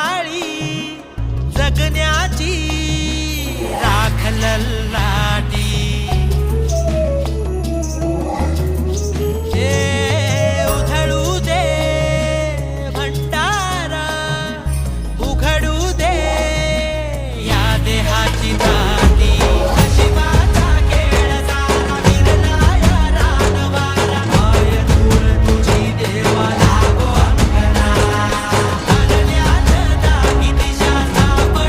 काळी जगण्याची